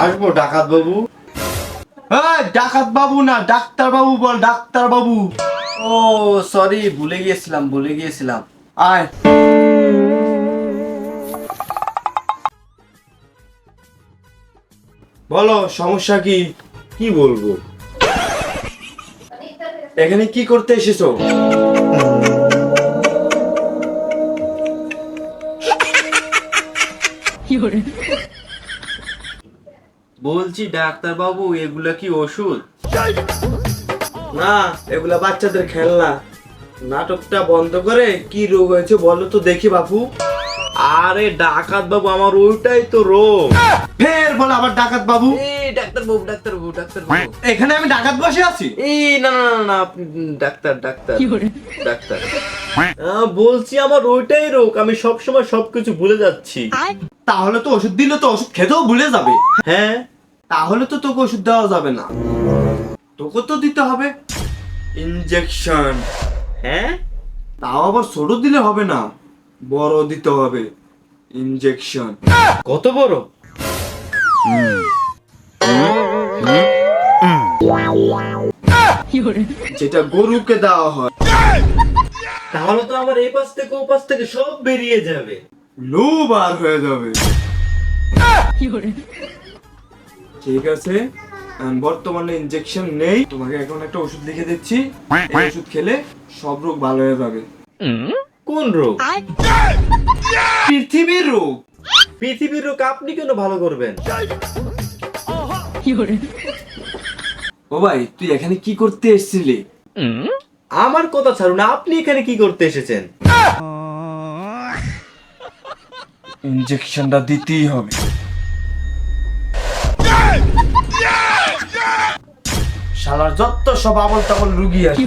আসব ডাকাত বাবু। ডাকাত বাবু না ডাক্তার বাবু বল ডাক্তার বাবু। ও সরি ভুলে গিয়েছিলাম ভুলে গিয়েছিলাম। আয়। বলো সমস্যা কি? কি বলব? এখানে কি করতে এসেছ? বলছি ডাক্তার বাবু এগুলা কি ওষুধ? না এগুলা বাচ্চাদের খেলনা। নাটকটা বন্ধ করে কি রোগ হয়েছে বলো তো দেখি বাপু। আরে ডাকাত বাবু আমার ওইটাই তো রোগ। ফের বলে আবার ডাকাত বাবু ডাক্তার বাবু ডাক্তার বাবু ডাক্তার বাবু এখানে আমি ডাকাত বসে আছি। এই না না না, না আপনি ডাক্তার ডাক্তার ডাক্তার। আহ, বলছি আমার ওইটাই রোগ আমি সব সময় সবকিছু ভুলে যাচ্ছি। তাহলে তো ওষুধ দিলে তো ওষুধ খেতেও ভুলে যাবে। হ্যাঁ তাহলে তো তোকে ওষুধ দেওয়া যাবে না। তোকে তো দিতে হবে। ইনজেকশন হ্যাঁ? তাও আবার ছোট দিলে হবে না। বড় দিতে হবে। ইনজেকশন কত বড়? যেটা গরুকে দেওয়া হয়। তাহলে তো আমার এই পাশ থেকে ও পাশ থেকে সব বেরিয়ে যাবে। লো বার হয়ে যাবে। ঠিক আছে? বর্তমানে ইনজেকশন নেই। তোমাকে এখন একটা ওষুধ লিখে দিচ্ছি। এই ওষুধ খেলে সব রোগ ভালো হয়ে যাবে। কোন রোগ? পৃথিবীর রোগ। পৃথিবীর রোগ আপনি কেন ভালো করবেন? ও ভাই তুই এখানে কি করতে এসেছিলি? আমার কথা ছাড়ুন আপনি এখানে কি করতে এসেছেন? ইনজেকশনটা দিতেই হবে। শালার যত সব আবল তাবল রুগী আছে